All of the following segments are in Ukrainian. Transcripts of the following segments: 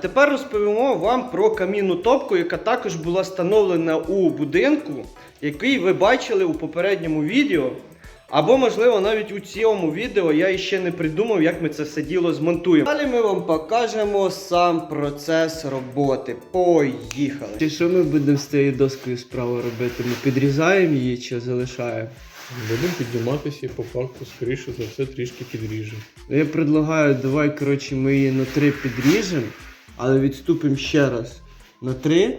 тепер розповімо вам про камінну топку, яка також була встановлена у будинку, який ви бачили у попередньому відео. Або, можливо, навіть у цьому відео я іще не придумав, як ми це все діло змонтуємо. Далі ми вам покажемо сам процес роботи. Поїхали! І що ми будемо з цією доскою справа робити? Ми підрізаємо її чи залишаємо? Будемо підніматися і по факту, скоріше за все, трішки підріжемо. Ну, Я предлагаю, давай, коротше, ми її на 3 підріжемо, але відступимо ще раз на 3,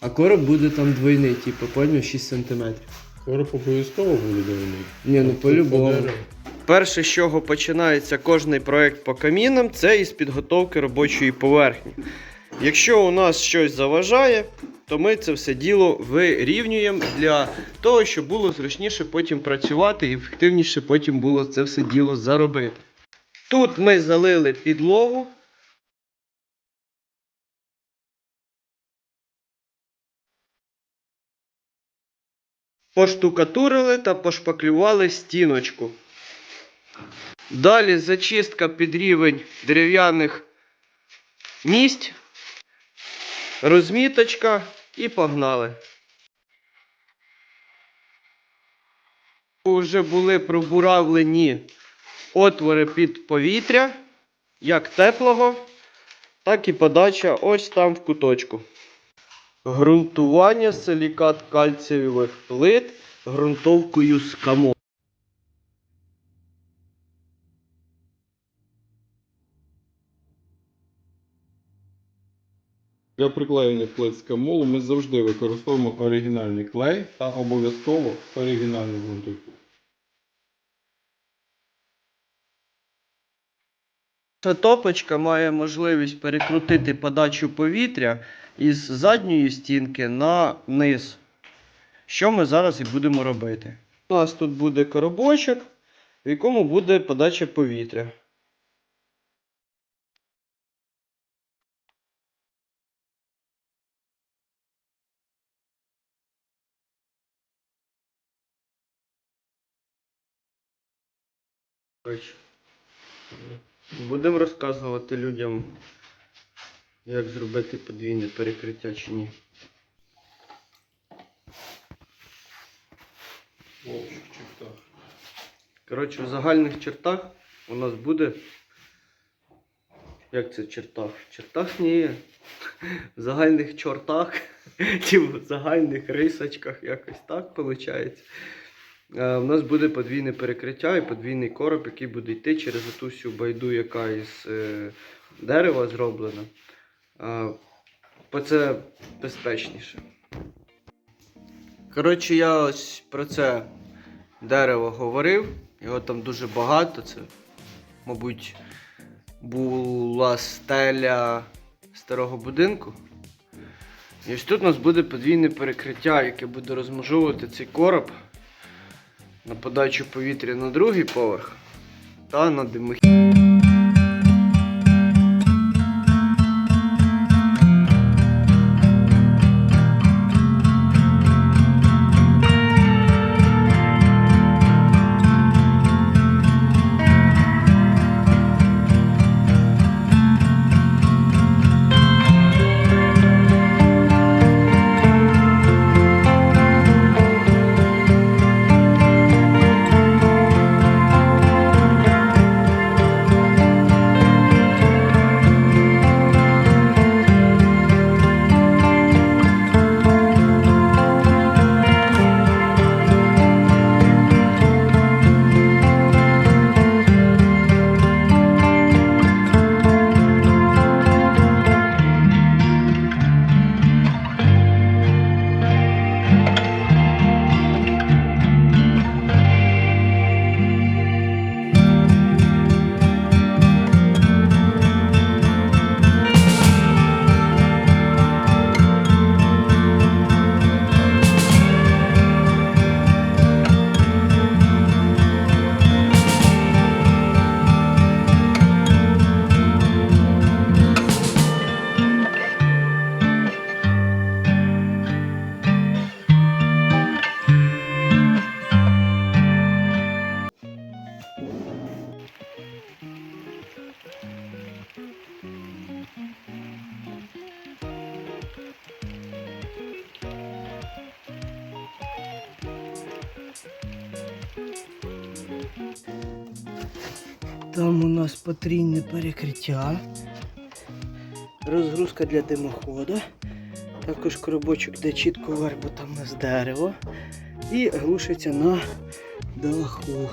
а короб буде там двойний, типу, поняв, 6 см. Короб обов'язково буде до війни. Ні, ну по-любому. Перше, з чого починається кожний проект по камінам, це із підготовки робочої поверхні. Якщо у нас щось заважає, то ми це все діло вирівнюємо для того, щоб було зручніше потім працювати і ефективніше потім було це все діло заробити. Тут ми залили підлогу. Поштукатурили та пошпаклювали стіночку. Далі зачистка під рівень дерев'яних місць, розміточка і погнали. Уже були пробуравлені отвори під повітря, як теплого, так і подача ось там в куточку. Грунтування силікат кальцієвих плит ґрунтовкою з камо. Для приклеєння плит з камолу ми завжди використовуємо оригінальний клей та обов'язково оригінальну ґрунтовку. Ця топочка має можливість перекрутити подачу повітря із задньої стінки на низ. Що ми зараз і будемо робити. У нас тут буде коробочок, в якому буде подача повітря. Будемо розказувати людям, як зробити подвійне перекриття чи ні. В общих чертах. Коротше, в загальних чертах у нас буде. Як це в чертах? В чертах ні. В загальних чортах, чи в загальних рисочках, якось так виходить. Е, У нас буде подвійне перекриття і подвійний короб, який буде йти через ту всю байду, яка із е, дерева зроблена. Бо це безпечніше. Коротше, я ось про це дерево говорив. Його там дуже багато. Це, мабуть, була стеля старого будинку. І ось тут у нас буде подвійне перекриття, яке буде розмежовувати цей короб на подачу повітря на другий поверх та на димохід. Потрійне перекриття. Розгрузка для димоходу. Також коробочок, де чітко верба там у нас дерево. І глушиться на даху.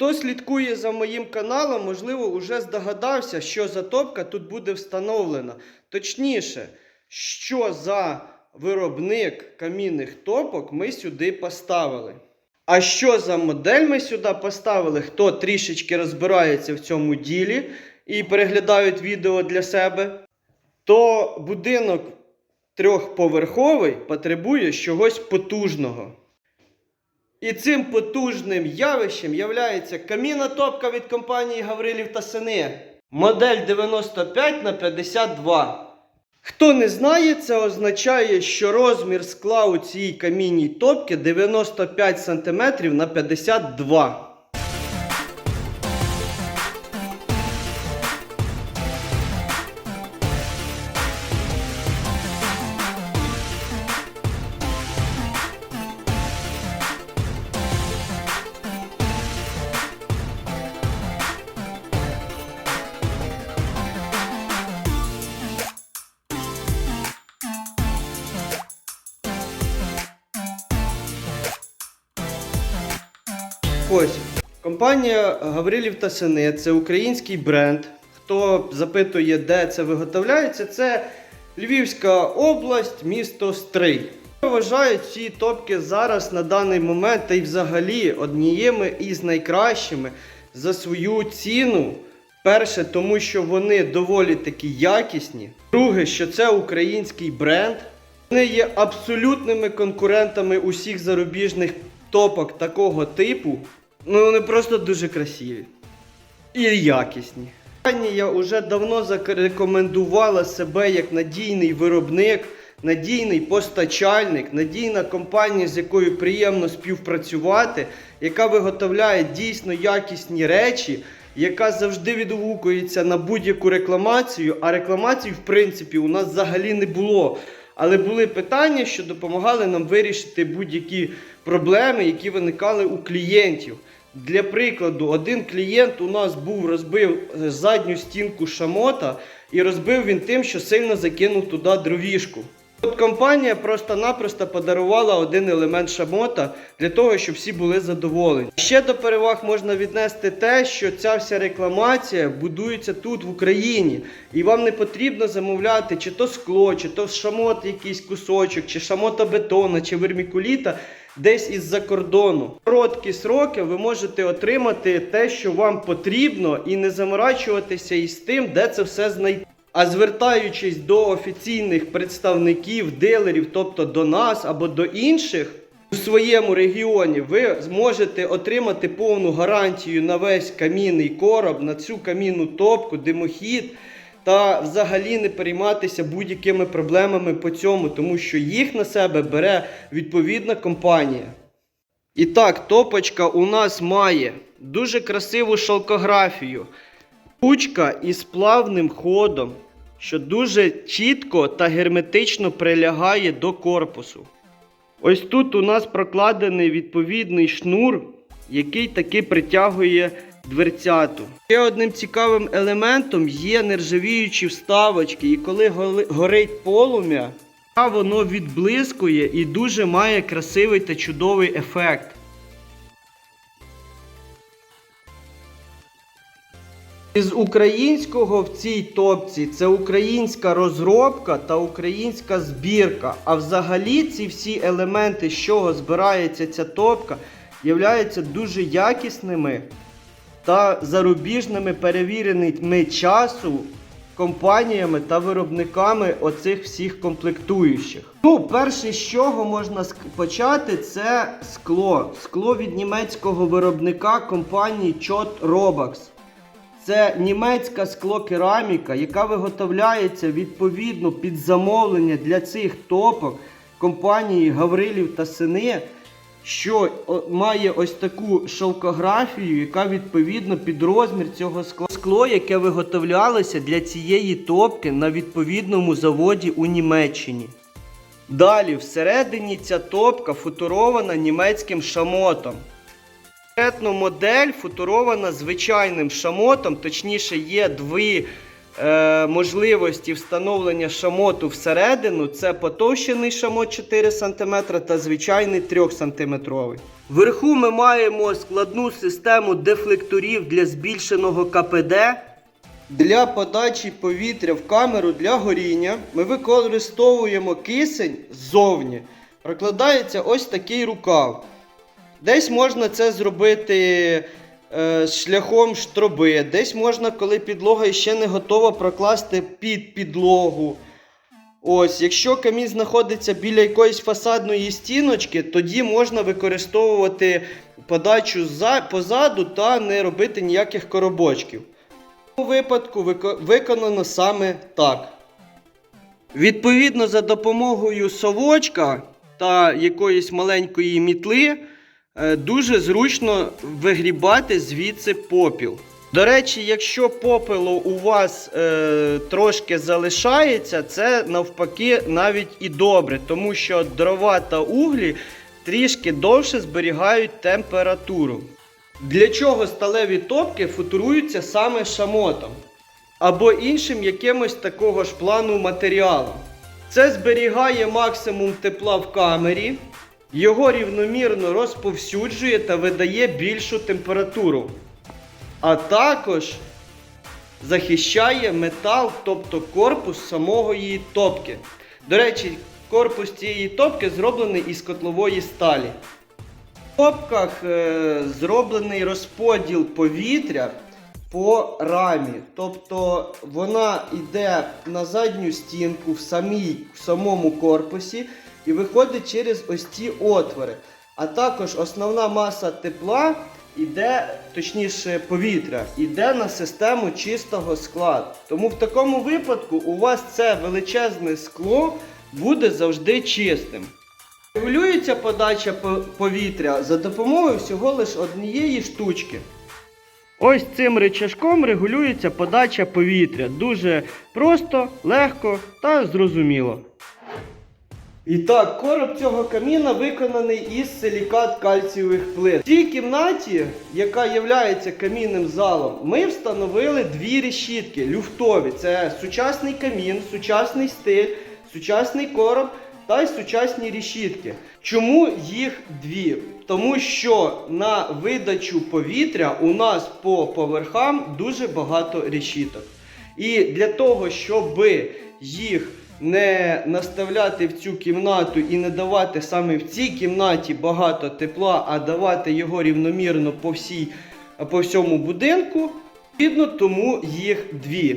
Хто слідкує за моїм каналом, можливо, вже здогадався, що за топка тут буде встановлена. Точніше, що за виробник камінних топок ми сюди поставили. А що за модель ми сюди поставили, хто трішечки розбирається в цьому ділі і переглядають відео для себе, то будинок трьохповерховий потребує чогось потужного. І цим потужним явищем являється камінна топка від компанії Гаврилів та Сини. Модель 95 на 52. Хто не знає, це означає, що розмір скла у цій камінній топки 95 см на 52 Ось. Компанія Гаврилів та Сини це український бренд. Хто запитує, де це виготовляється, це Львівська область, місто Стрий. Вважають ці топки зараз на даний момент та й взагалі однією із найкращими за свою ціну. Перше, тому що вони доволі таки якісні. Друге, що це український бренд. Вони є абсолютними конкурентами усіх зарубіжних топок такого типу. Ну, вони просто дуже красиві. І якісні. Компанія вже давно зарекомендувала себе як надійний виробник, надійний постачальник, надійна компанія, з якою приємно співпрацювати, яка виготовляє дійсно якісні речі, яка завжди відгукується на будь-яку рекламацію, а рекламацій, в принципі, у нас взагалі не було. Але були питання, що допомагали нам вирішити будь-які проблеми, які виникали у клієнтів. Для прикладу, один клієнт у нас був розбив е, задню стінку шамота і розбив він тим, що сильно закинув туди дровішку. От компанія просто-напросто подарувала один елемент шамота для того, щоб всі були задоволені. Ще до переваг можна віднести те, що ця вся рекламація будується тут, в Україні, і вам не потрібно замовляти чи то скло, чи то шамот якийсь кусочок, чи шамота бетона, чи вермікуліта десь із-за кордону. Короткі сроки ви можете отримати те, що вам потрібно, і не заморачуватися із тим, де це все знайти. А звертаючись до офіційних представників, дилерів, тобто до нас або до інших у своєму регіоні, ви зможете отримати повну гарантію на весь камінний короб, на цю камінну топку, димохід. Та взагалі не перейматися будь-якими проблемами по цьому, тому що їх на себе бере відповідна компанія. І так, топочка у нас має дуже красиву шалкографію. Ручка із плавним ходом, що дуже чітко та герметично прилягає до корпусу. Ось тут у нас прокладений відповідний шнур, який таки притягує дверцяту. Ще одним цікавим елементом є нержавіючі вставочки, і коли горить полум'я, воно відблискує і дуже має красивий та чудовий ефект. Із українського в цій топці це українська розробка та українська збірка. А взагалі ці всі елементи, з чого збирається ця топка, являються дуже якісними та зарубіжними перевіреними часу компаніями та виробниками оцих всіх комплектуючих. Ну, перше, з чого можна почати, це скло. Скло від німецького виробника компанії Chot Robax. Це німецька склокераміка, яка виготовляється відповідно під замовлення для цих топок компанії Гаврилів та Сини, що має ось таку шовкографію, яка відповідно під розмір цього скла. Скло, яке виготовлялося для цієї топки на відповідному заводі у Німеччині. Далі, всередині ця топка футурована німецьким шамотом. Конкретно модель футурована звичайним шамотом, точніше, є дві е, можливості встановлення шамоту всередину. Це потовщений шамот 4 см та звичайний 3 см. Вверху ми маємо складну систему дефлекторів для збільшеного КПД. Для подачі повітря в камеру для горіння ми використовуємо кисень ззовні. Прокладається ось такий рукав. Десь можна це зробити е, шляхом штроби, десь можна, коли підлога ще не готова, прокласти під підлогу. Ось, якщо камін знаходиться біля якоїсь фасадної стіночки, тоді можна використовувати подачу за, позаду та не робити ніяких коробочків. В цьому випадку вико- виконано саме так. Відповідно, за допомогою совочка та якоїсь маленької мітли дуже зручно вигрібати звідси попіл. До речі, якщо попелу у вас е, трошки залишається, це навпаки навіть і добре, тому що дрова та углі трішки довше зберігають температуру. Для чого сталеві топки футуруються саме шамотом або іншим якимось такого ж плану матеріалом. Це зберігає максимум тепла в камері, його рівномірно розповсюджує та видає більшу температуру. А також захищає метал, тобто корпус самого її топки. До речі, корпус цієї топки зроблений із котлової сталі. В топках е, зроблений розподіл повітря по рамі. Тобто вона йде на задню стінку в, самій, в самому корпусі і виходить через ось ці отвори. А також основна маса тепла іде, точніше повітря, іде на систему чистого скла. Тому в такому випадку у вас це величезне скло буде завжди чистим. Регулюється подача повітря за допомогою всього лише однієї штучки. Ось цим речашком регулюється подача повітря. Дуже просто, легко та зрозуміло. І так, короб цього каміна виконаний із силікат кальцієвих плит. В цій кімнаті, яка є камінним залом, ми встановили дві решітки люфтові. Це сучасний камін, сучасний стиль, сучасний короб та й сучасні решітки. Чому їх дві? Тому що на видачу повітря у нас по поверхам дуже багато решіток. І для того, щоб їх не наставляти в цю кімнату і не давати саме в цій кімнаті багато тепла, а давати його рівномірно по, всій, по всьому будинку, відповідно, тому їх дві.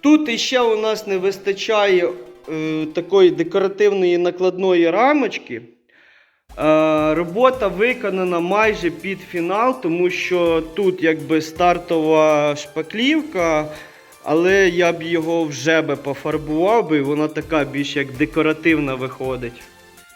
Тут іще у нас не вистачає е, такої декоративної накладної рамочки. Е, робота виконана майже під фінал, тому що тут якби стартова шпаклівка, але я б його вже би пофарбував би, вона така більш як декоративна виходить.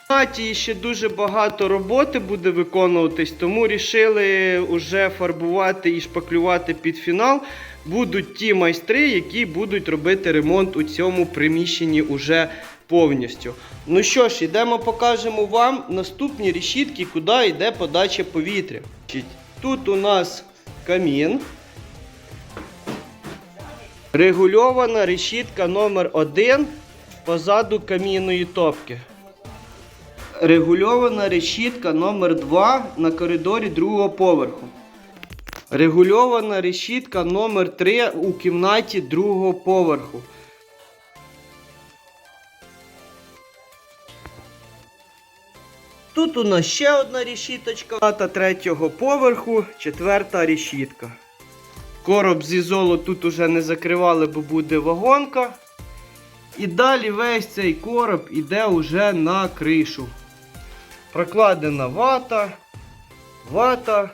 В кімнаті ще дуже багато роботи буде виконуватись, тому рішили вже фарбувати і шпаклювати під фінал. Будуть ті майстри, які будуть робити ремонт у цьому приміщенні уже повністю. Ну що ж, йдемо покажемо вам наступні решітки, куди йде подача повітря. Тут у нас камін. Регульована решітка номер 1 позаду камінної топки. Регульована решітка номер 2 на коридорі другого поверху. Регульована решітка номер 3 у кімнаті другого поверху. Тут у нас ще одна решіточка. Кімната третього поверху, четверта решітка. Короб зі золу тут уже не закривали, бо буде вагонка. І далі весь цей короб іде уже на кришу. Прокладена вата, вата.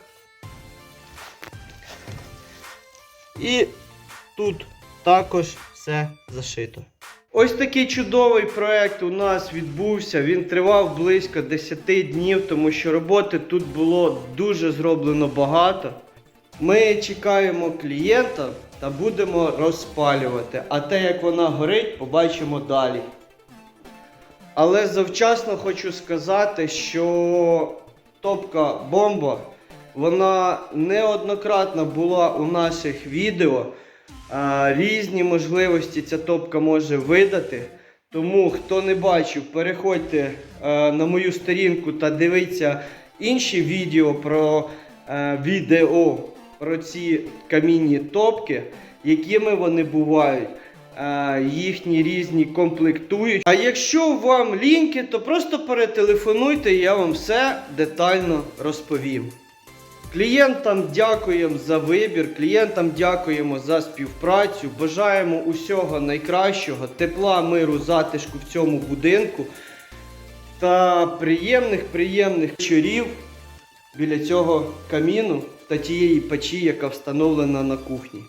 І тут також все зашито. Ось такий чудовий проект у нас відбувся. Він тривав близько 10 днів, тому що роботи тут було дуже зроблено багато. Ми чекаємо клієнта та будемо розпалювати. А те, як вона горить, побачимо далі. Але завчасно хочу сказати, що топка бомба, вона неоднократно була у наших відео. Різні можливості ця топка може видати. Тому, хто не бачив, переходьте е, на мою сторінку та дивіться інші відео про е, відео про ці камінні топки, якими вони бувають. Їхні різні комплектують. А якщо вам ліньки, то просто перетелефонуйте, я вам все детально розповім. Клієнтам дякуємо за вибір, клієнтам дякуємо за співпрацю. Бажаємо усього найкращого, тепла, миру, затишку в цьому будинку та приємних, приємних вечорів біля цього каміну та тієї печі, яка встановлена на кухні.